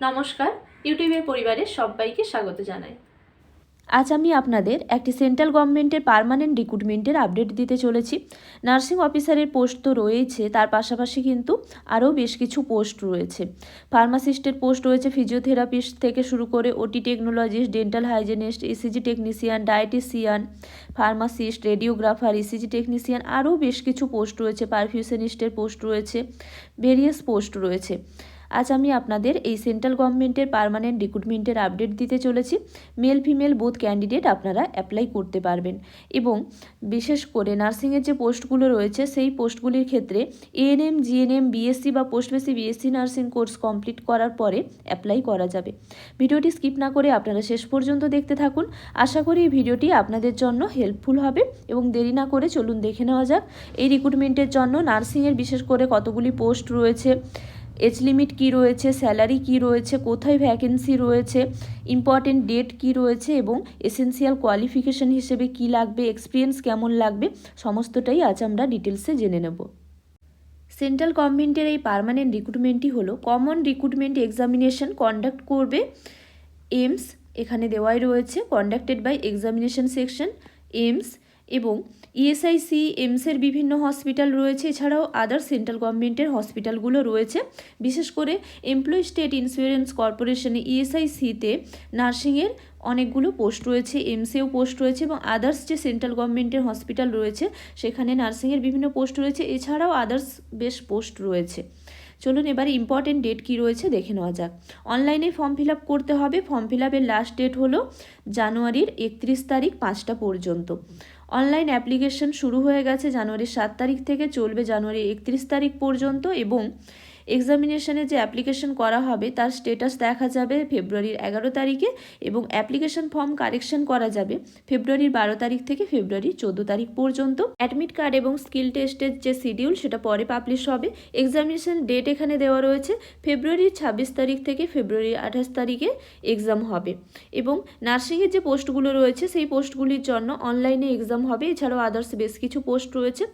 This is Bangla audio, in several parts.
নমস্কার, ইউটিউবের পরিবারের সবাইকে স্বাগত জানাই। আজ আমি আপনাদের একটি সেন্ট্রাল গভর্নমেন্টের পার্মানেন্ট রিক্রুটমেন্টের আপডেট দিতে চলেছি। নার্সিং অফিসারের পোস্ট তো রয়েছে, তার পাশাপাশি কিন্তু আরও বেশ কিছু পোস্ট রয়েছে। ফার্মাসিস্টের পোস্ট রয়েছে ফিজিওথেরাপিস্ট থেকে শুরু করে OT technologist, dental hygienist, ECG technician dietician pharmacist, radiographer, ECG technician, আরও বেশ কিছু পোস্ট রয়েছে, পারফিউশনিস্টের পোস্ট রয়েছে, ভেরিয়াস পোস্ট রয়েছে। আজ আমি আপনাদের এই সেন্ট্রাল গভর্নমেন্টের পার্মানেন্ট রিক্রুটমেন্টের আপডেট দিতে চলেছি। মেল ফিমেল বোথ ক্যান্ডিডেট আপনারা অ্যাপ্লাই করতে পারবেন। এবং বিশেষ করে নার্সিংয়ের যে পোস্টগুলো রয়েছে, সেই পোস্টগুলির ক্ষেত্রে এএনএম, জিএনএম, বিএসসি বা post basic BSc nursing course complete করার পরে অ্যাপ্লাই করা যাবে। ভিডিওটি স্কিপ না করে আপনারা শেষ পর্যন্ত দেখতে থাকুন। আশা করি এই ভিডিওটি আপনাদের জন্য হেল্পফুল হবে এবং দেরি না করে চলুন দেখে নেওয়া যাক। এই রিক্রুটমেন্টের জন্য নার্সিংয়ের বিশেষ করে কতগুলি পোস্ট রয়েছে এজ লিমিট কী রয়েছে, স্যালারি কী রয়েছে, কোথায় ভ্যাকেন্সি রয়েছে, ইম্পর্টেন্ট ডেট কী রয়েছে এবং এসেন্সিয়াল কোয়ালিফিকেশন হিসেবে কী লাগবে, এক্সপিরিয়েন্স কেমন লাগবে, সমস্তটাই আজ আমরা ডিটেলসে জেনে নেব। সেন্ট্রাল গভর্নমেন্টের এই পারমানেন্ট রিক্রুটমেন্টই হলো, কমন রিক্রুটমেন্ট এক্সামিনেশন কন্ডাক্ট করবে এমস এখানে দেওয়াই রয়েছে, conducted by examination section AIIMS এবং ইএসআইসি এমসের বিভিন্ন হসপিটাল রয়েছে, এছাড়াও আদার সেন্ট্রাল গভর্নমেন্টের হসপিটালগুলো রয়েছে। বিশেষ করে এমপ্লয়ি স্টেট ইন্স্যুরেন্স কর্পোরেশনে ইএসআইসিতে নার্সিংয়ের অনেকগুলো পোস্ট রয়েছে এমসেও পোস্ট রয়েছে এবং আদার্স যে সেন্ট্রাল গভর্নমেন্টের হসপিটাল রয়েছে, সেখানে নার্সিংয়ের বিভিন্ন পোস্ট রয়েছে, এছাড়াও আদার্স বেশ পোস্ট রয়েছে। চলুন এবার ইম্পর্টেন্ট ডেট কী রয়েছে দেখে নেওয়া যাক। অনলাইনে ফর্ম ফিল করতে হবে। ফর্ম ফিল লাস্ট ডেট হলো জানুয়ারির একত্রিশ তারিখ পাঁচটা পর্যন্ত। অনলাইন অ্যাপ্লিকেশন শুরু হয়ে গেছে জানুয়ারির সাত তারিখ থেকে, চলবে জানুয়ারি একত্রিশ তারিখ পর্যন্ত এবং এক্সামিনেশনে যে অ্যাপ্লিকেশন করা হবে, তার স্টেটাস দেখা যাবে ফেব্রুয়ারির এগারো তারিখে এবং অ্যাপ্লিকেশন ফর্ম কারেকশন করা যাবে ফেব্রুয়ারির বারো তারিখ থেকে ফেব্রুয়ারির চোদ্দ তারিখ পর্যন্ত। অ্যাডমিট কার্ড এবং স্কিল টেস্টের যে শিডিউল সেটা পরে পাবলিশ হবে। এক্সামিনেশন ডেট এখানে দেওয়া রয়েছে, ফেব্রুয়ারির ছাব্বিশ তারিখ থেকে ফেব্রুয়ারির আঠাশ তারিখে এক্সাম হবে। এবং নার্সিংয়ের যে পোস্টগুলো রয়েছে, সেই পোস্টগুলির জন্য অনলাইনে এক্সাম হবে। এছাড়াও আদার্স বেশ কিছু পোস্ট রয়েছে।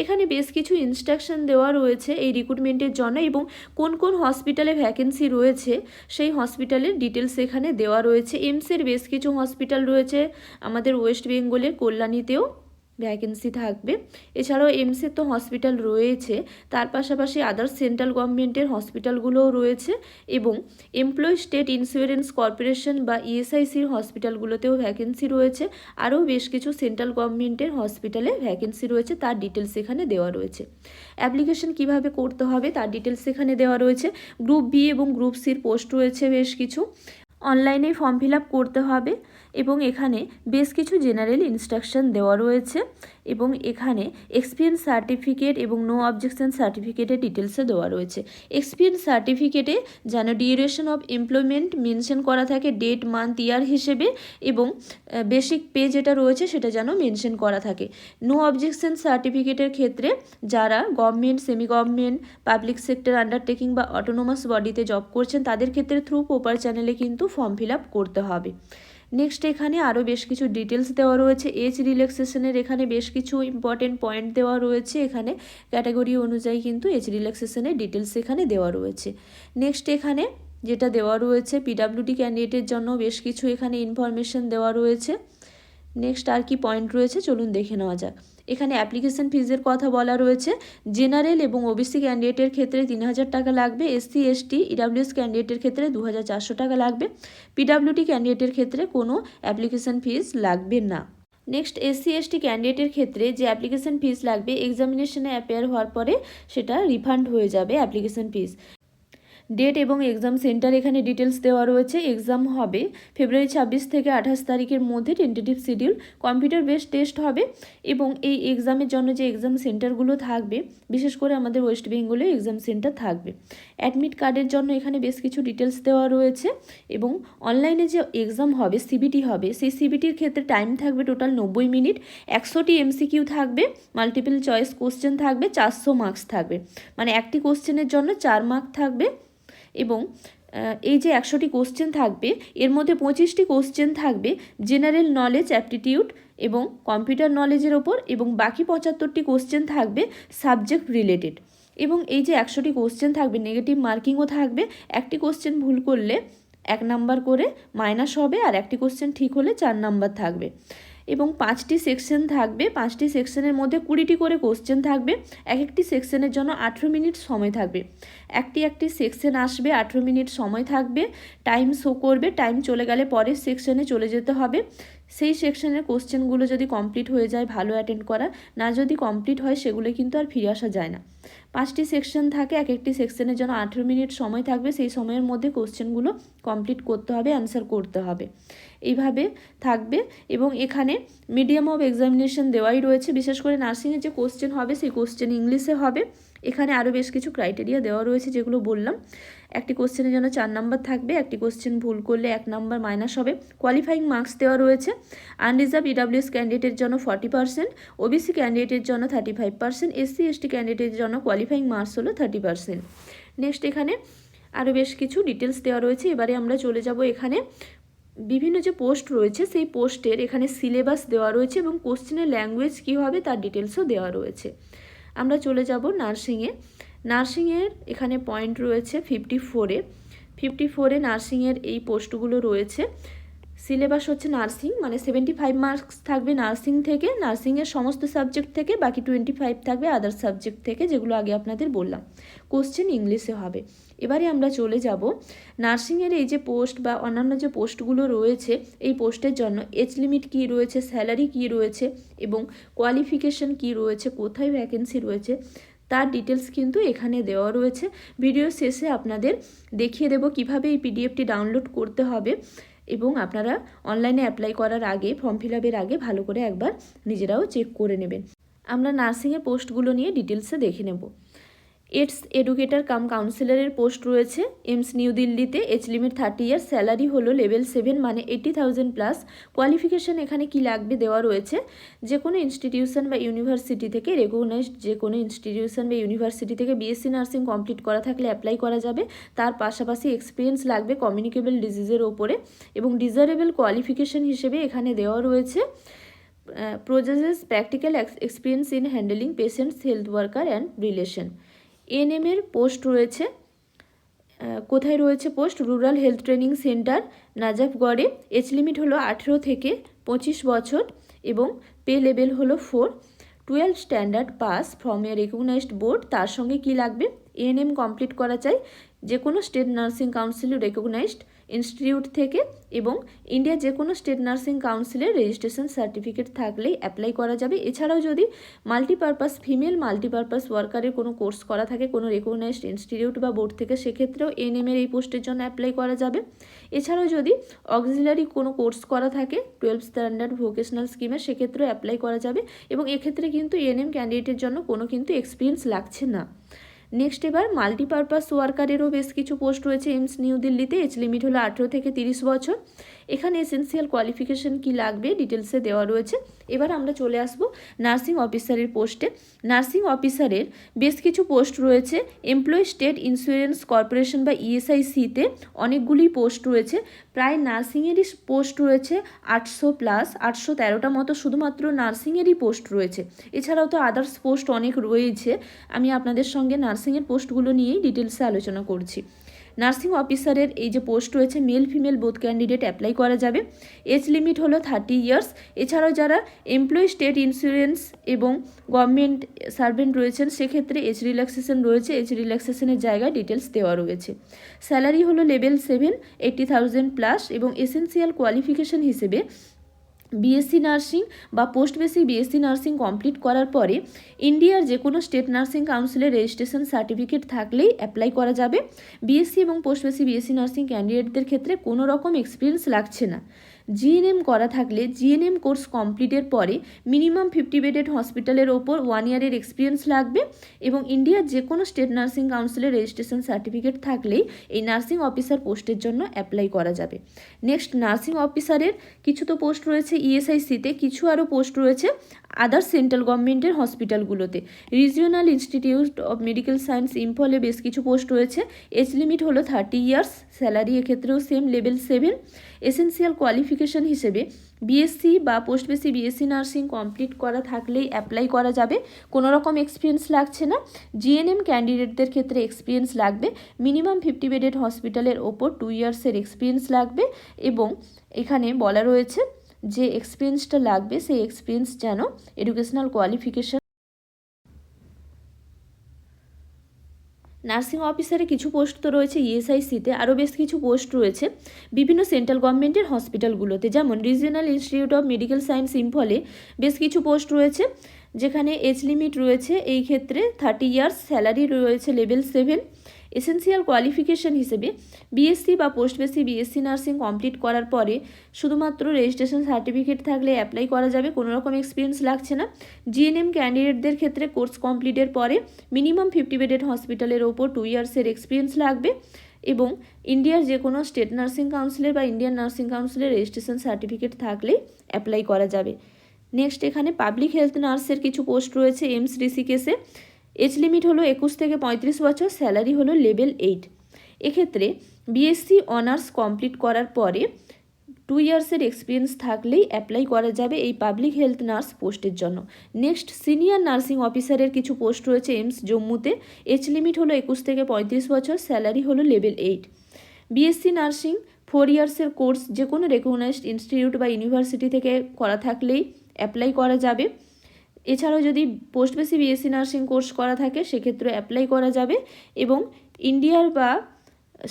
এখানে বেশ কিছু ইনস্ট্রাকশন দেওয়া রয়েছে এই রিক্রুটমেন্টের জন্য এবং কোন কোন হসপিটালে ভ্যাকেন্সি রয়েছে, সেই হসপিটালের ডিটেলস এখানে দেওয়া রয়েছে। এমসের বেশ কিছু হসপিটাল রয়েছে, আমাদের ওয়েস্ট বেঙ্গলের কল্যাণীতেও। ভ্যাকেন্সি থাকবে। এছাড়াও এমসের তো হসপিটাল রয়েছে, তার পাশাপাশি আদার্স সেন্ট্রাল গভর্নমেন্টের হসপিটালগুলোও রয়েছে এবং এমপ্লয়ি স্টেট ইন্স্যুরেন্স কর্পোরেশন বা ইএসআইসির হসপিটালগুলোতেও ভ্যাকেন্সি রয়েছে। আরও বেশ কিছু সেন্ট্রাল গভর্নমেন্টের হসপিটালে ভ্যাকেন্সি রয়েছে, তার ডিটেলস এখানে দেওয়া রয়েছে। অ্যাপ্লিকেশন কীভাবে করতে হবে তার ডিটেলস এখানে দেওয়া রয়েছে। গ্রুপ বি এবং গ্রুপ সির পোস্ট রয়েছে বেশ কিছু। অনলাইনে ফর্ম ফিল আপ করতে হবে। এবং এখানে বেশ কিছু জেনারেল ইনস্ট্রাকশন দেওয়া রয়েছে এবং এখানে এক্সপিরিয়েন্স সার্টিফিকেট এবং নো অবজেকশন সার্টিফিকেটের ডিটেলসে দেওয়া রয়েছে। এক্সপিরিয়েন্স সার্টিফিকেটে যেন ডিউরেশন অফ এমপ্লয়মেন্ট মেনশন করা থাকে ডেট মান্থ ইয়ার হিসেবে এবং বেসিক পে যেটা রয়েছে সেটা যেন মেনশন করা থাকে। নো অবজেকশন সার্টিফিকেটের ক্ষেত্রে যারা government semi government public sector undertaking বা অটোনোমাস বডিতে জব করছেন, তাদের ক্ষেত্রে থ্রু প্রপার চ্যানেলে কিন্তু ফর্ম ফিল করতে হবে। নেক্সট এখানে আরও বেশ কিছু ডিটেলস দেওয়া রয়েছে। এজ রিল্যাক্সেশনের এখানে বেশ কিছু ইম্পর্টেন্ট পয়েন্ট দেওয়া রয়েছে। এখানে ক্যাটাগরি অনুযায়ী কিন্তু এজ রিল্যাক্সেশনের ডিটেলস এখানে দেওয়া রয়েছে। নেক্সট এখানে যেটা দেওয়া রয়েছে পিডাব্লিউডি ক্যান্ডিডেটের জন্য বেশ কিছু এখানে ইনফরমেশন দেওয়া রয়েছে। নেক্সট আর কি পয়েন্ট রয়েছে? চলুন দেখে নেওয়া যাক। এখানে অ্যাপ্লিকেশন ফিজের কথা বলা রয়েছে। জেনারেল এবং ওবিসি ক্যান্ডিডেটের ক্ষেত্রে তিন হাজার টাকা লাগবে। এসসি, এসটি, ইডাব্লিউএস ক্যান্ডিডেটের ক্ষেত্রে দু হাজার চারশো টাকা লাগবে। পিডাব্লিউটি ক্যান্ডিডেটের ক্ষেত্রে কোনো অ্যাপ্লিকেশন ফিজ লাগবে না। নেক্সট, এসসি, এসটি ক্যান্ডিডেটের ক্ষেত্রে যে অ্যাপ্লিকেশন ফিজ লাগবে, এক্সামিনেশনে অ্যাপেয়ার হওয়ার পরে সেটা রিফান্ড হয়ে যাবে অ্যাপ্লিকেশন ফিজ। ডেট এবং এক্সাম সেন্টার এখানে ডিটেলস দেওয়া রয়েছে। এক্সাম হবে ফেব্রুয়ারি ছাব্বিশ থেকে আঠাশ তারিখের মধ্যে tentative schedule, computer based test হবে এবং এই এক্সামের জন্য যে এক্সাম সেন্টারগুলো থাকবে, বিশেষ করে আমাদের ওয়েস্ট বেঙ্গলে এক্সাম সেন্টার থাকবে। অ্যাডমিট কার্ডের জন্য এখানে বেশ কিছু ডিটেলস দেওয়া রয়েছে এবং অনলাইনে যে এক্সাম হবে, সিবিটি হবে, সেই সিবিটির ক্ষেত্রে টাইম থাকবে টোটাল নব্বই মিনিট। একশোটি এমসিকিউ থাকবে, মাল্টিপল চয়েস কোশ্চেন থাকবে, চারশো মার্কস থাকবে। মানে একটি কোশ্চেনের জন্য চার মার্ক থাকবে। এবং এই যে একশোটি কোশ্চেন থাকবে, এর মধ্যে পঁচিশটি কোশ্চেন থাকবে জেনারেল নলেজ অ্যাপটিটিউড এবং কম্পিউটার নলেজের ওপর এবং বাকি পঁচাত্তরটি কোশ্চেন থাকবে সাবজেক্ট রিলেটেড এবং এই যে একশোটি কোশ্চেন থাকবে নেগেটিভ মার্কিংও থাকবে, একটি কোশ্চেন ভুল করলে এক নাম্বার করে মাইনাস হবে আর একটি কোশ্চেন ঠিক হলে চার নাম্বার থাকবে। এবং পাঁচটি সেকশন থাকবে, পাঁচটি সেকশনের মধ্যে কুড়িটি করে কোশ্চেন থাকবে এক একটি সেকশনের জন্য আঠেরো মিনিট সময় থাকবে। একটি একটি সেকশন আসবে, আঠেরো মিনিট সময় থাকবে টাইম শো করবে টাইম চলে গেলে পরের সেকশনে চলে যেতে হবে। সেই সেকশনের কোশ্চেনগুলো যদি কমপ্লিট হয়ে যায়, ভালো অ্যাটেন্ড করা, না যদি কমপ্লিট হয়, সেগুলো কিন্তু আর ফিরে আসা যায় না। পাঁচটি সেকশন থাকে এক একটি সেকশনের জন্য আঠেরো মিনিট সময় থাকবে, সেই সময়ের মধ্যে কোশ্চেনগুলো কমপ্লিট করতে হবে অ্যান্সার করতে হবে। এইভাবে থাকবে এবং এখানে মিডিয়াম অফ এক্সামিনেশন দেওয়াই রয়েছে। বিশেষ করে নার্সিংয়ের যে কোশ্চেন হবে, সেই কোশ্চেন ইংলিশে হবে। এখানে আরও বেশ কিছু ক্রাইটেরিয়া দেওয়া রয়েছে যেগুলো বললাম। একটি কোশ্চেনের জন্য চার নাম্বার থাকবে, একটি কোশ্চেন ভুল করলে এক নাম্বার মাইনাস হবে। কোয়ালিফাইং মার্কস দেওয়া রয়েছে। আনরিজার্ভ ইডাব্লিউএস ক্যান্ডিডেটের জন্য ফর্টি পার্সেন্ট ওবিসি ক্যান্ডিডেটের জন্য thirty five percent SC ST ক্যান্ডিডেটের জন্য কোয়ালিফাইং মার্কস হলো থার্টি পার্সেন্ট নেক্সট এখানে আরও বেশ কিছু ডিটেলস দেওয়া রয়েছে। এবারে আমরা চলে যাব এখানে বিভিন্ন যে পোস্ট রয়েছে, সেই পোস্টের এখানে সিলেবাস দেওয়া রয়েছে এবং কোশ্চেনের ল্যাঙ্গুয়েজ কী হবে তার ডিটেলসও দেওয়া রয়েছে। আমরা চলে যাব নার্সিংয়ে নার্সিংয়ের এখানে পয়েন্ট রয়েছে ফিফটি ফোরে ফিফটি ফোরে নার্সিংয়ের এই পোস্টগুলো রয়েছে। সিলেবাস হচ্ছে নার্সিং মানে সেভেন্টি ফাইভ মার্কস থাকবে নার্সিং থেকে নার্সিংয়ের সমস্ত সাবজেক্ট থেকে, বাকি টোয়েন্টি ফাইভ থাকবে আদার সাবজেক্ট থেকে, যেগুলো আগে আপনাদের বললাম। কোশ্চেন ইংলিশে হবে। এবারে আমরা চলে যাব নার্সিংয়ের এই যে পোস্ট বা অন্যান্য যে পোস্টগুলো রয়েছে, এই পোস্টের জন্য এজ লিমিট কী রয়েছে, স্যালারি কী রয়েছে এবং কোয়ালিফিকেশন কী রয়েছে, কোথায় ভ্যাকেন্সি রয়েছে, তার ডিটেলস কিন্তু এখানে দেওয়া রয়েছে। ভিডিও শেষে আপনাদের দেখিয়ে দেব কীভাবে এই পিডিএফটি ডাউনলোড করতে হবে এবং আপনারা অনলাইনে অ্যাপ্লাই করার আগে, ফর্ম ফিল আগে ভালো করে একবার নিজেরাও চেক করে নেবেন। আমরা নার্সিংয়ের পোস্টগুলো নিয়ে ডিটেলসে দেখে নেব। এডস এডুকেটর কাম কাউন্সিলরের পোস্ট রয়েছে। এমস নিউ দিল্লিতে age limit thirty year salary হলো লেভেল সেভেন মানে এইটি থাউজেন্ড প্লাস। কোয়ালিফিকেশান এখানে কি লাগবে দেওয়া রয়েছে। যে কোনো ইনস্টিটিউশন বা ইউনিভার্সিটি থেকে রেকগনাইজড যে কোনো ইনস্টিটিউশন বা ইউনিভার্সিটি থেকে বিএসসি নার্সিং কমপ্লিট করা থাকলে অ্যাপ্লাই করা যাবে। তার পাশাপাশি এক্সপিরিয়েন্স লাগবে কমিউনিকেবল ডিজিজের ওপরে এবং ডিজারেবল কোয়ালিফিকেশান হিসেবে এখানে দেওয়া রয়েছে। Processes practical experience in handling patients health worker and relation এনএমের post রয়েছে। কোথায় রয়েছে post rural health training centre নাজাফগড়ে। Age limit হলো আঠেরো থেকে পঁচিশ বছর এবং পে লেভেল হলো four twelve standard pass from a recognised board তার সঙ্গে কি লাগবে? এএনএম কমপ্লিট করা চাই। যে কোনো state nursing council recognised institute থেকে এবং ইন্ডিয়া যে কোনো স্টেট নার্সিং কাউন্সিলের রেজিস্ট্রেশন সার্টিফিকেট থাকলেই অ্যাপ্লাই করা যাবে। এছাড়াও যদি মাল্টিপারপাস ফিমেল মাল্টিপারপাস ওয়ার্কারের কোনো কোর্স করা থাকে, কোনো রেকগনাইজড ইনস্টিটিউট বা বোর্ড থেকে, সেক্ষেত্রেও এনএমের এই পোস্টের জন্য অ্যাপ্লাই করা যাবে। এছাড়াও যদি অক্সিলারি কোনো কোর্স করা থাকে টুয়েলভ স্ট্যান্ডার্ড ভোকেশনাল স্কিমে সেক্ষেত্রেও অ্যাপ্লাই করা যাবে এবং এক্ষেত্রে কিন্তু এনএম ক্যান্ডিডেটের জন্য কোনো কিন্তু এক্সপিরিয়েন্স লাগছে না। নেক্সট এবার মাল্টিপারপাস ওয়ার্কারেরও বেশ কিছু পোস্ট রয়েছে এইমস নিউ দিল্লিতে এজ লিমিট হলো আঠেরো থেকে তিরিশ বছর। এখানে এসেন্সিয়াল কোয়ালিফিকেশন কি লাগবে? ডিটেলসে দেওয়া রয়েছে। এবার আমরা চলে আসব নার্সিং অফিসারের পোস্টে নার্সিং অফিসারের বেশ কিছু পোস্ট রয়েছে। এমপ্লয়ি স্টেট ইন্স্যুরেন্স কর্পোরেশন বা ইএসআইসিতে অনেকগুলি পোস্ট রয়েছে। প্রায় নার্সিংয়েরই পোস্ট রয়েছে আটশো প্লাস আটশো তেরোটা মতো শুধুমাত্র নার্সিংয়েরই পোস্ট রয়েছে। এছাড়াও তো আদার্স পোস্ট অনেক রয়েছে। আমি আপনাদের সঙ্গে নার্সিংয়ের পোস্টগুলো নিয়েই ডিটেলসে আলোচনা করছি। নার্সিং অফিসারের এই যে পোস্ট রয়েছে, male female both candidate apply করা যাবে। এজ লিমিট হলো থার্টি ইয়ার্স। এছাড়াও যারা এমপ্লয়ি স্টেট ইন্স্যুরেন্স এবং গভর্নমেন্ট সার্ভেন্ট রয়েছেন, সেক্ষেত্রে এজ রিল্যাক্সেশন রয়েছে। এজ রিল্যাক্সেশনের জায়গায় ডিটেলস দেওয়া রয়েছে। স্যালারি হলো level seven, eighty thousand plus এবং এসেন্সিয়াল কোয়ালিফিকেশন হিসেবে বিএসসি নার্সিং বা post basic BSc nursing complete করার পরে ইন্ডিয়ার যে কোনো স্টেট নার্সিং কাউন্সিলের রেজিস্ট্রেশন সার্টিফিকেট থাকলেই অ্যাপ্লাই করা যাবে। বিএসসি এবং পোস্ট বেসিক বিএসসি নার্সিং ক্যান্ডিডেটদের ক্ষেত্রে কোনো রকম এক্সপিরিয়েন্স লাগছে না। জিএনএম করা থাকলে জিএনএম কোর্স কমপ্লিটের পরে মিনিমাম ফিফটি বেডেড হসপিটালের ওপর ওয়ান ইয়ারের এক্সপিরিয়েন্স লাগবে এবং ইন্ডিয়ার যে কোনো স্টেট নার্সিং কাউন্সিলের রেজিস্ট্রেশন সার্টিফিকেট থাকলেই এই নার্সিং অফিসার পোস্টের জন্য অ্যাপ্লাই করা যাবে। নেক্সট নার্সিং অফিসারের কিছু তো পোস্ট রয়েছে ইএসআইসিতে কিছু আরও পোস্ট রয়েছে আদার সেন্ট্রাল গভর্নমেন্টের হসপিটালগুলোতে regional institute of medical science ইম্ফলে বেশ কিছু পোস্ট রয়েছে। এজ লিমিট হলো থার্টি ইয়ার্স স্যালারি এক্ষেত্রেও same level seven essential qualification হিসেবে বিএসসি বা post basic BSc nursing complete করা থাকলেই অ্যাপ্লাই করা যাবে। কোনো রকম এক্সপিরিয়েন্স লাগছে না। জিএনএম ক্যান্ডিডেটদের ক্ষেত্রে এক্সপিরিয়েন্স লাগবে। মিনিমাম ফিফটি বেডেড হসপিটালের ওপর টু ইয়ার্সের এক্সপিরিয়েন্স লাগবে এবং এখানে বলা রয়েছে যে এক্সপিরিয়েন্সটা লাগবে, সেই এক্সপিরিয়েন্স যেন এডুকেশনাল কোয়ালিফিকেশন নার্সিং অফিসারে কিছু পোস্ট তো রয়েছে ইএসআইসিতে, আরও বেশ কিছু পোস্ট রয়েছে। বিভিন্ন সেন্ট্রাল গভর্নমেন্টের হসপিটালগুলোতে, যেমন regional institute of medical science ইম্ফলে বেশ কিছু পোস্ট রয়েছে, যেখানে এজ লিমিট রয়েছে এই ক্ষেত্রে, থার্টি ইয়ার্স স্যালারি রয়েছে লেভেল সেভেন। এসেন্সিয়াল কোয়ালিফিকেশন হিসেবে বিএসসি বা post basic BSc nursing complete করার পরে শুধুমাত্র রেজিস্ট্রেশন সার্টিফিকেট থাকলে অ্যাপ্লাই করা যাবে কোনো রকম এক্সপিরিয়েন্স লাগছে না। জিএনএম ক্যান্ডিডেটদের ক্ষেত্রে কোর্স কমপ্লিটের পরে মিনিমাম ফিফটি বেডেড হসপিটালের ওপর টু ইয়ার্সের এক্সপিরিয়েন্স লাগবে এবং ইন্ডিয়ার যে কোনো স্টেট নার্সিং কাউন্সিলের বা ইন্ডিয়ান নার্সিং কাউন্সিলের রেজিস্ট্রেশন সার্টিফিকেট থাকলেই অ্যাপ্লাই করা যাবে। নেক্সট এখানে পাবলিক হেলথ নার্সের কিছু পোস্ট রয়েছে এমস ঋষিকেশে এজ লিমিট হলো একুশ থেকে পঁয়ত্রিশ বছর স্যালারি হলো লেভেল এইট এক্ষেত্রে বিএসসি অনার্স কমপ্লিট করার পরে টু ইয়ার্সের এক্সপিরিয়েন্স থাকলেই অ্যাপ্লাই করা যাবে এই পাবলিক হেলথ নার্স পোস্টের জন্য। নেক্সট সিনিয়র নার্সিং অফিসারের কিছু পোস্ট রয়েছে এমস জম্মুতে। এজ লিমিট হলো একুশ থেকে পঁয়ত্রিশ বছর স্যালারি হলো level eight BSc nursing four ইয়ার্সের course যে কোনো রেকগনাইজড ইনস্টিটিউট বা ইউনিভার্সিটি থেকে করা থাকলেই অ্যাপ্লাই করা যাবে। এছাড়াও যদি post basic BSc nursing course করা থাকে, সেক্ষেত্রে অ্যাপ্লাই করা যাবে এবং ইন্ডিয়ার বা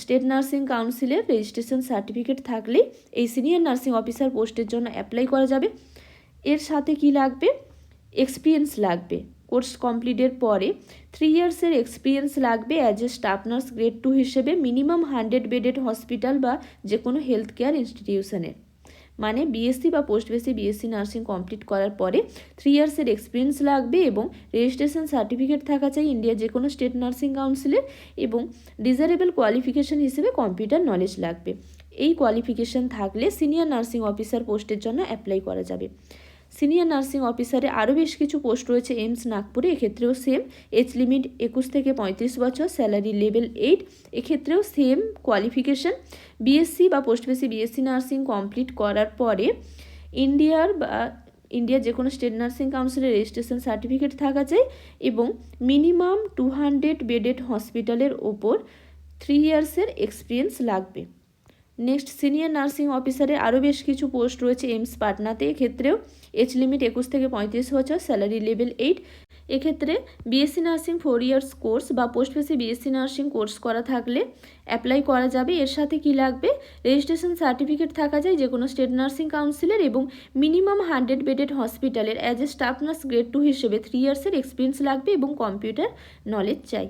স্টেট নার্সিং কাউন্সিলের রেজিস্ট্রেশন সার্টিফিকেট থাকলে এই সিনিয়র নার্সিং অফিসার পোস্টের জন্য অ্যাপ্লাই করা যাবে। এর সাথে কি লাগবে? এক্সপিরিয়েন্স লাগবে। কোর্স কমপ্লিটের পরে থ্রি ইয়ার্সের এক্সপিরিয়েন্স লাগবে as a staff nurse grade two হিসেবে মিনিমাম হান্ড্রেড বেডেড হসপিটাল বা যে কোনো হেলথ কেয়ার ইনস্টিটিউশনের মানে বিএসসি বা post basic BSc nursing complete করার পরে থ্রি ইয়ার্সের এক্সপিরিয়েন্স লাগবে এবং রেজিস্ট্রেশন সার্টিফিকেট থাকা চাই ইন্ডিয়ার যে কোনো স্টেট নার্সিং কাউন্সিলের এবং ডিজারেবল কোয়ালিফিকেশন হিসেবে কম্পিউটার নলেজ লাগবে। এই কোয়ালিফিকেশন থাকলে সিনিয়র নার্সিং অফিসার পোস্টের জন্য অ্যাপ্লাই করা যাবে। সিনিয়র নার্সিং অফিসারে আরও বেশ কিছু পোস্ট রয়েছে এইমস নাগপুরে, এক্ষেত্রেও সেম এজ লিমিট একুশ থেকে পঁয়ত্রিশ বছর স্যালারি লেভেল এইট এক্ষেত্রেও সেম কোয়ালিফিকেশন বিএসসি বা post basic BSc nursing complete করার পরে ইন্ডিয়ার বা ইন্ডিয়ার যে কোনো স্টেট নার্সিং কাউন্সিলের রেজিস্ট্রেশন সার্টিফিকেট থাকা চাই এবং মিনিমাম টু হান্ড্রেড বেডেড হসপিটালের ওপর থ্রি ইয়ার্সের এক্সপিরিয়েন্স লাগবে। নেক্সট সিনিয়র নার্সিং অফিসারের আরও বেশ কিছু পোস্ট রয়েছে এমস পাটনাতে। এক্ষেত্রেও এজ লিমিট একুশ থেকে পঁয়ত্রিশ বছর, স্যালারি লেভেল এইট। এক্ষেত্রে BSc nursing four years course বা post basic BSc nursing course করা থাকলে অ্যাপ্লাই করা যাবে। এর সাথে কি লাগবে? রেজিস্ট্রেশন সার্টিফিকেট থাকা যায় যে কোনো স্টেট নার্সিং কাউন্সিলের এবং মিনিমাম হান্ড্রেড বেডেড হসপিটালের। As a staff nurse grade two হিসেবে থ্রি ইয়ার্সের এক্সপিরিয়েন্স লাগবে এবং কম্পিউটার নলেজ চাই।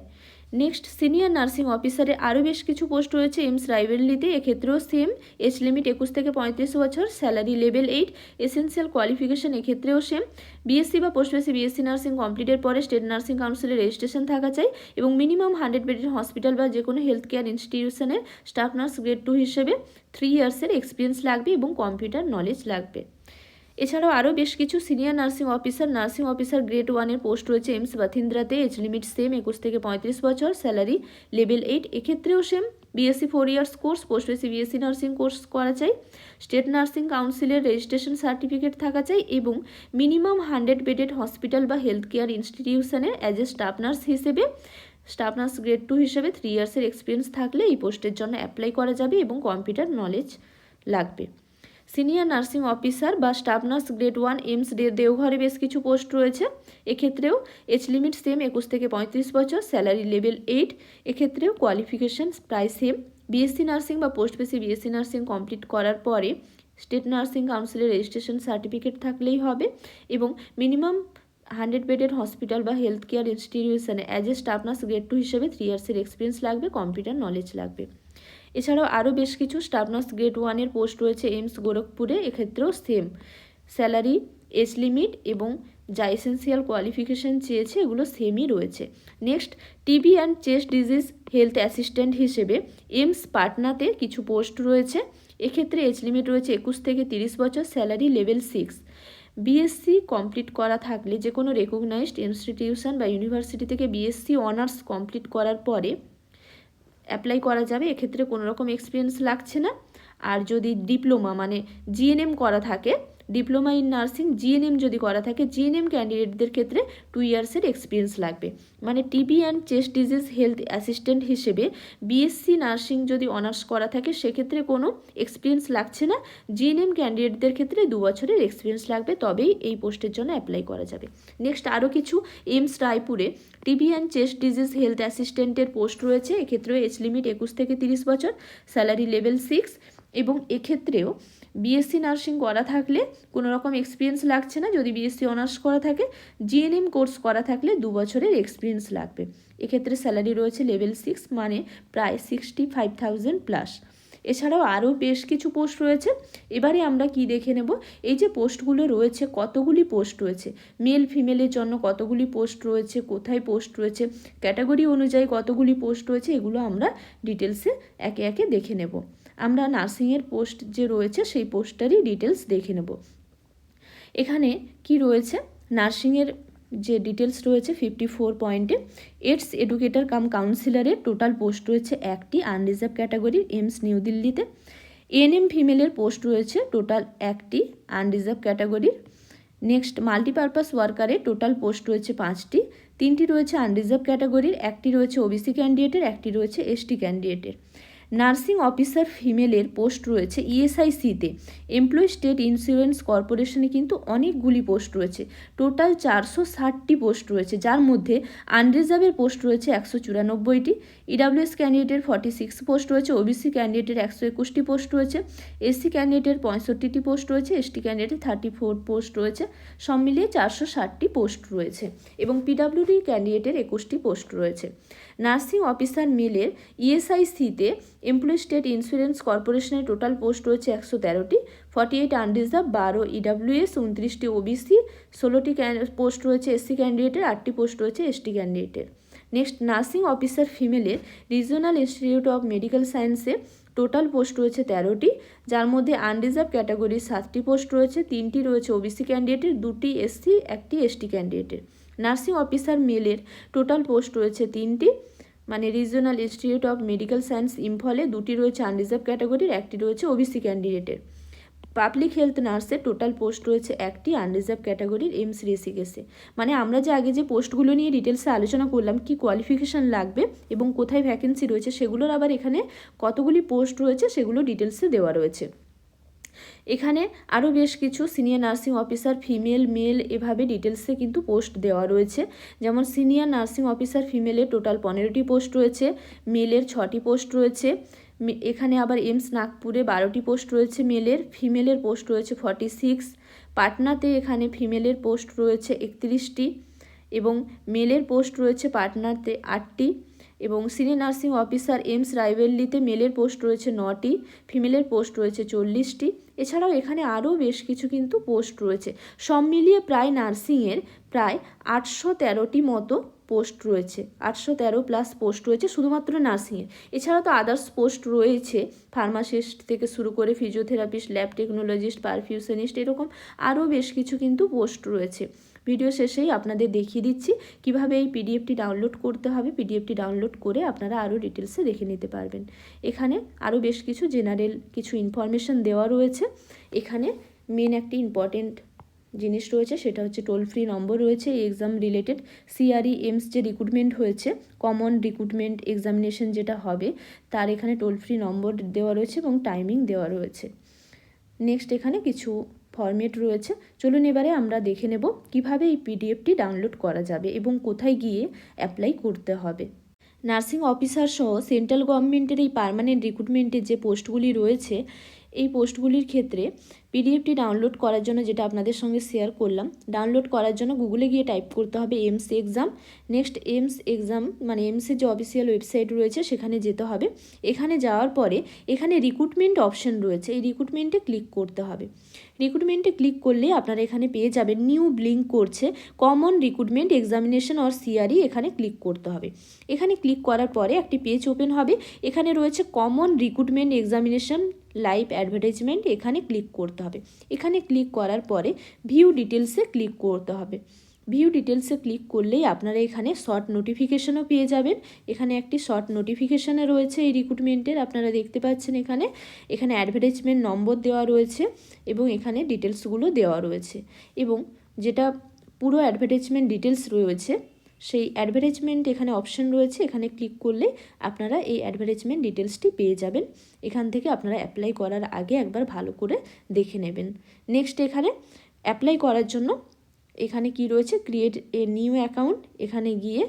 নেক্সট, সিনিয়র নার্সিং অফিসারে আরও বেশ কিছু পোস্ট রয়েছে এমস রাইভেলিতে এক্ষেত্রেও সেম, এজ লিমিট একুশ থেকে পঁয়ত্রিশ বছর, salary level eight essential qualification এক্ষেত্রেও সেম। বিএসসি বা পোস্ট বেসি বিএসসি নার্সিং কমপ্লিটের পরে স্টেট নার্সিং কাউন্সিলে রেজিস্ট্রেশন থাকা চাই এবং মিনিমাম হান্ড্রেড বেডেড হসপিটাল বা যে কোনো হেলথ কেয়ার ইনস্টিটিউশনের স্টাফ নার্স গ্রেড টু হিসেবে থ্রি ইয়ার্সের এক্সপিরিয়েন্স লাগবে এবং কম্পিউটার নলেজ লাগবে। এছাড়াও আরও বেশ কিছু senior nursing officer nursing officer grade ওয়ানের পোস্ট রয়েছে এমস বাথিন্দ্রাতে। এজ লিমিট সেম একুশ থেকে পঁয়ত্রিশ বছর। স্যালারি লেভেল এইট এক্ষেত্রেও same BSc four years course post basic BSc nursing course করা চাই। স্টেট নার্সিং কাউন্সিলের রেজিস্ট্রেশন সার্টিফিকেট থাকা চাই এবং মিনিমাম হান্ড্রেড বেডেড হসপিটাল বা হেলথ কেয়ার ইনস্টিটিউশনের অ্যাজ এ স্টাফ নার্স হিসেবে স্টাফ নার্স গ্রেড টু হিসেবে থ্রি ইয়ার্সের এক্সপিরিয়েন্স থাকলে এই পোস্টের জন্য অ্যাপ্লাই করা যাবে এবং কম্পিউটার নলেজ লাগবে। সিনিয়র নার্সিং অফিসার বা staff nurse grade one AIIMS দেওঘরে বেশ কিছু পোস্ট রয়েছে। এক্ষেত্রেও এজ লিমিট সেম একুশ থেকে পঁয়ত্রিশ বছর স্যালারি লেভেল এইট এক্ষেত্রেও কোয়ালিফিকেশান প্রায় সেম বিএসসি নার্সিং বা post basic BSc nursing complete করার পরে স্টেট নার্সিং কাউন্সিলের রেজিস্ট্রেশন সার্টিফিকেট থাকলেই হবে এবং মিনিমাম হান্ড্রেড বেডেড হসপিটাল বা health care ইনস্টিটিউশনে as a staff nurse grade two হিসেবে থ্রি ইয়ার্সের এক্সপিরিয়েন্স লাগবে কম্পিউটার নলেজ লাগবে। এছাড়াও আরও বেশ কিছু স্টাফ নার্স গ্রেড ওয়ানের পোস্ট রয়েছে এইমস গোরখপুরে, এক্ষেত্রেও সেম। স্যালারি, এজ লিমিট এবং যা এসেন্সিয়াল কোয়ালিফিকেশান চেয়েছে এগুলো সেমই রয়েছে। Next, TB and chest disease health assistant হিসেবে এমস পাটনাতে কিছু পোস্ট রয়েছে। এক্ষেত্রে এজ লিমিট রয়েছে একুশ থেকে তিরিশ বছর, salary level six. BSc complete করা থাকলে যে কোনো রেকগনাইজড ইনস্টিটিউশন বা ইউনিভার্সিটি থেকে বিএসসি অনার্স কমপ্লিট করার পরে অ্যাপ্লাই করা যাবে, এক্ষেত্রে কোনো রকম এক্সপিরিয়েন্স লাগছে না। আর যদি ডিপ্লোমা মানে জিএনএম করা থাকে ডিপ্লোমা ইন নার্সিং জিএনএম যদি করা থাকে জিএনএম ক্যান্ডিডেটদের ক্ষেত্রে টু ইয়ার্সের এক্সপিরিয়েন্স লাগবে। মানে TB and chest disease health assistant হিসেবে বিএসসি নার্সিং যদি অনার্স করা থাকে, সেক্ষেত্রে কোনো এক্সপিরিয়েন্স লাগছে না। জিএনএম ক্যান্ডিডেটদের ক্ষেত্রে দু বছরের এক্সপিরিয়েন্স লাগবে, তবেই এই পোস্টের জন্য অ্যাপ্লাই করা যাবে। নেক্সট আরও কিছু AIIMS রায়পুরে TB and chest disease health অ্যাসিস্ট্যান্টের post রয়েছে। এক্ষেত্রেও এজ লিমিট একুশ থেকে তিরিশ বছর স্যালারি লেভেল সিক্স এবং এক্ষেত্রেও বিএসসি নার্সিং করা থাকলে কোনো রকম এক্সপিরিয়েন্স লাগছে না। যদি বিএসসি অনার্স করা থাকে জিএনএম কোর্স করা থাকলে দু বছরের এক্সপিরিয়েন্স লাগবে। এক্ষেত্রে স্যালারি রয়েছে লেভেল সিক্স মানে প্রায় সিক্সটি ফাইভ থাউজেন্ড প্লাস এছাড়াও আরও বেশ কিছু পোস্ট রয়েছে। এবারে আমরা কি দেখে নেব? এই যে পোস্টগুলো রয়েছে, কতগুলি পোস্ট রয়েছে? মেল ফিমেলের জন্য কতগুলি পোস্ট রয়েছে? কোথায় পোস্ট রয়েছে? ক্যাটাগরি অনুযায়ী কতগুলি পোস্ট রয়েছে? এগুলো আমরা ডিটেলসে একে একে দেখে নেব। আমরা নার্সিংয়ের পোস্ট যে রয়েছে সেই পোস্টটারই ডিটেলস দেখে নেব। এখানে কি রয়েছে? নার্সিংয়ের যে ডিটেলস রয়েছে ফিফটি ফোর পয়েন্টে এডস এডুকেটর কাম কাউন্সিলরের টোটাল পোস্ট রয়েছে একটি আনরিজার্ভ ক্যাটাগরির এমস নিউ দিল্লিতে এনএম ফিমেলের পোস্ট রয়েছে টোটাল একটি আনরিজার্ভ ক্যাটাগরির নেক্সট মাল্টিপারপাস ওয়ার্কারের টোটাল পোস্ট রয়েছে পাঁচটি। তিনটি রয়েছে আনরিজার্ভ ক্যাটাগরির একটি রয়েছে ওবিসি ক্যান্ডিডেটের একটি রয়েছে এসটি ক্যান্ডিডেটের নার্সিং অফিসার ফিমেলের পোস্ট রয়েছে ইএসআইসিতে। এমপ্লয়ি স্টেট ইন্স্যুরেন্স কর্পোরেশনে কিন্তু অনেকগুলি পোস্ট রয়েছে। টোটাল চারশো ষাটটি পোস্ট রয়েছে, যার মধ্যে আনরিজার্ভের পোস্ট রয়েছে একশো চুরানব্বইটি, ইডাব্লিউএস ক্যান্ডিডেটের ফর্টি সিক্স পোস্ট রয়েছে, ওবিসি ক্যান্ডিডেটের একশো একুশটি পোস্ট রয়েছে, এসসি ক্যান্ডিডেটের পঁয়ষট্টিটি পোস্ট রয়েছে, এসটি ক্যান্ডিডেটের থার্টি ফোর পোস্ট রয়েছে, সব মিলিয়ে চারশো ষাটটি পোস্ট রয়েছে এবং পিডাব্লিউডি ক্যান্ডিডেটের একুশটি পোস্ট রয়েছে। নার্সিং অফিসার মেলের ইএসআইসিতে এমপ্লয়ি স্টেট ইন্স্যুরেন্স কর্পোরেশনের টোটাল পোস্ট রয়েছে একশো তেরোটি ফর্টি এইট আনরিজার্ভ বারো ইডাব্লিউএস উনত্রিশটি ওবিসি ষোলোটি পোস্ট রয়েছে এসসি ক্যান্ডিডেটের আটটি পোস্ট রয়েছে এসটি ক্যান্ডিডেটের নেক্সট নার্সিং অফিসার ফিমেলের রিজিওনাল ইনস্টিটিউট অফ মেডিকেল সায়েন্সে টোটাল পোস্ট রয়েছে তেরোটি, যার মধ্যে আনরিজার্ভ ক্যাটাগরির সাতটি পোস্ট রয়েছে, তিনটি রয়েছে ওবিসি ক্যান্ডিডেটের দুটি এসসি একটি এসটি ক্যান্ডিডেটের নার্সিং অফিসার মেলের টোটাল পোস্ট রয়েছে তিনটি মানে regional institute of medical science ইম্ফলে দুটি রয়েছে আনরিজার্ভ ক্যাটাগরির একটি রয়েছে ওবিসি ক্যান্ডিডেটের পাবলিক হেলথ নার্সের টোটাল পোস্ট রয়েছে একটি আনরিজার্ভ ক্যাটাগরির এমস রেসিকেসে মানে আমরা যে আগে যে পোস্টগুলো নিয়ে ডিটেলসে আলোচনা করলাম, কি কোয়ালিফিকেশান লাগবে এবং কোথায় ভ্যাকেন্সি রয়েছে, সেগুলোর আবার এখানে কতগুলি পোস্ট রয়েছে, সেগুলো ডিটেলসে দেওয়া রয়েছে। এখানে আরও বেশ কিছু senior nursing officer female, male এভাবে ডিটেলসে কিন্তু পোস্ট দেওয়া রয়েছে। যেমন সিনিয়র নার্সিং অফিসার ফিমেলের টোটাল পনেরোটি পোস্ট রয়েছে, মেলের ছটি পোস্ট রয়েছে এখানে আবার এমস নাগপুরে বারোটি পোস্ট রয়েছে, মেলের ফিমেলের পোস্ট রয়েছে ফর্টি সিক্স, পাটনাতে এখানে ফিমেলের পোস্ট রয়েছে একত্রিশটি এবং মেলের পোস্ট রয়েছে পাটনাতে আটটি এবং সিনিয়র নার্সিং অফিসার এমস রাইভেল্লিতে মেলের পোস্ট রয়েছে নটি, ফিমেলের পোস্ট রয়েছে চল্লিশটি। এছাড়াও এখানে আরও বেশ কিছু কিন্তু পোস্ট রয়েছে। সব মিলিয়ে প্রায় নার্সিংয়ের প্রায় আটশো তেরোটি মতো পোস্ট রয়েছে। আটশো তেরো প্লাস পোস্ট রয়েছে শুধুমাত্র নার্সিংয়ের। এছাড়া তো আদার্স পোস্ট রয়েছে, ফার্মাসিস্ট থেকে শুরু করে ফিজিওথেরাপিস্ট, ল্যাব টেকনোলজিস্ট, পারফিউশনিস্ট, এরকম আরও বেশ কিছু কিন্তু পোস্ট রয়েছে। ভিডিও শেষেই আপনাদের দেখিয়ে দিচ্ছি, কীভাবে এই পিডিএফটি ডাউনলোড করতে হবে, পিডিএফটি ডাউনলোড করে আপনারা আরও ডিটেলসে দেখে নিতে পারবেন। এখানে আরও বেশ কিছু জেনারেল কিছু ইনফরমেশন দেওয়া রয়েছে। এখানে মেন একটি ইম্পর্টেন্ট জিনিস রয়েছে, সেটা হচ্ছে টোল ফ্রি নম্বর রয়েছে, এই এক্সাম রিলেটেড সিআরই এমস যে রিক্রুটমেন্ট হয়েছে কমন রিক্রুটমেন্ট এক্সামিনেশন যেটা হবে, তার এখানে টোল ফ্রি নম্বর দেওয়া রয়েছে এবং টাইমিং দেওয়া রয়েছে। নেক্সট এখানে কিছু ফরম্যাট রয়েছে। চলুন এবারে আমরা দেখে নেব কীভাবে এই পিডিএফটি ডাউনলোড করা যাবে এবং কোথায় গিয়ে অ্যাপ্লাই করতে হবে। নার্সিং অফিসার সহ সেন্ট্রাল গভর্নমেন্টের এই পারমানেন্ট রিক্রুটমেন্টের যে পোস্টগুলি রয়েছে, এই পোস্টগুলির ক্ষেত্রে পিডিএফটি ডাউনলোড করার জন্য যেটা আপনাদের সঙ্গে শেয়ার করলাম, ডাউনলোড করার জন্য গুগলে গিয়ে টাইপ করতে হবে AIIMS exam. Next AIIMS exam মানে এমসের যে অফিসিয়াল ওয়েবসাইট রয়েছে সেখানে যেতে হবে। এখানে যাওয়ার পরে এখানে রিক্রুটমেন্ট অপশন রয়েছে, এই রিক্রুটমেন্টে ক্লিক করতে হবে। রিক্রুটমেন্টে ক্লিক করলে আপনারা এখানে পেয়ে যাবেন নিউ ব্লিঙ্ক করছে। Common recruitment examination or CRE এখানে ক্লিক করতে হবে। এখানে ক্লিক করার পরে একটি পেজ ওপেন হবে। এখানে রয়েছে common recruitment examination live advertisement এখানে ক্লিক করতে হবে। এখানে ক্লিক করার পরে ভিউ ডিটেলসে ক্লিক করতে হবে। ভিউ ডিটেলসে ক্লিক করলেই আপনারা এখানে শর্ট নোটিফিকেশনও পেয়ে যাবেন। এখানে একটি শর্ট নোটিফিকেশানে রয়েছে এই রিক্রুটমেন্টের আপনারা দেখতে পাচ্ছেন এখানে এখানে অ্যাডভার্টাইজমেন্ট নম্বর দেওয়া রয়েছে এবং এখানে ডিটেলসগুলো দেওয়া রয়েছে। এবং যেটা পুরো অ্যাডভার্টাইজমেন্ট ডিটেলস রয়েছে, সেই অ্যাডভার্টাইজমেন্ট এখানে অপশন রয়েছে। এখানে ক্লিক করলে আপনারা এই অ্যাডভার্টাইজমেন্ট ডিটেলসটি পেয়ে যাবেন। এখান থেকে আপনারা অ্যাপ্লাই করার আগে একবার ভালো করে দেখে নেবেন। নেক্সট এখানে অ্যাপ্লাই করার জন্য এখানে কি রয়েছে? ক্রিয়েট এ নিউ অ্যাকাউন্ট এখানে গিয়ে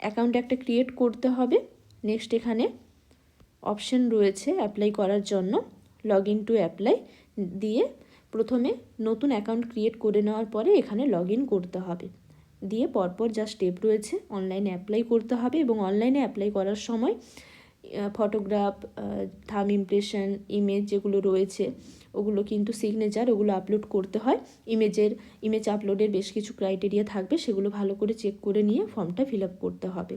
অ্যাকাউন্ট একটা ক্রিয়েট করতে হবে। নেক্সট এখানে অপশন রয়েছে অ্যাপ্লাই করার জন্য। লগ ইন টু অ্যাপ্লাই দিয়ে প্রথমে নতুন অ্যাকাউন্ট ক্রিয়েট করে নেওয়ার পরে এখানে লগ করতে হবে। দিয়ে পরপর যা স্টেপ রয়েছে অনলাইনে অ্যাপ্লাই করতে হবে এবং অনলাইনে অ্যাপ্লাই করার সময় ফটোগ্রাফ থাম ইমপ্রেশন ইমেজ যেগুলো রয়েছে, ওগুলো কিন্তু সিগনেচার ওগুলো আপলোড করতে হয়। ইমেজের ইমেজ আপলোডের বেশ কিছু ক্রাইটেরিয়া থাকবে, সেগুলো ভালো করে চেক করে নিয়ে ফর্মটা ফিল করতে হবে।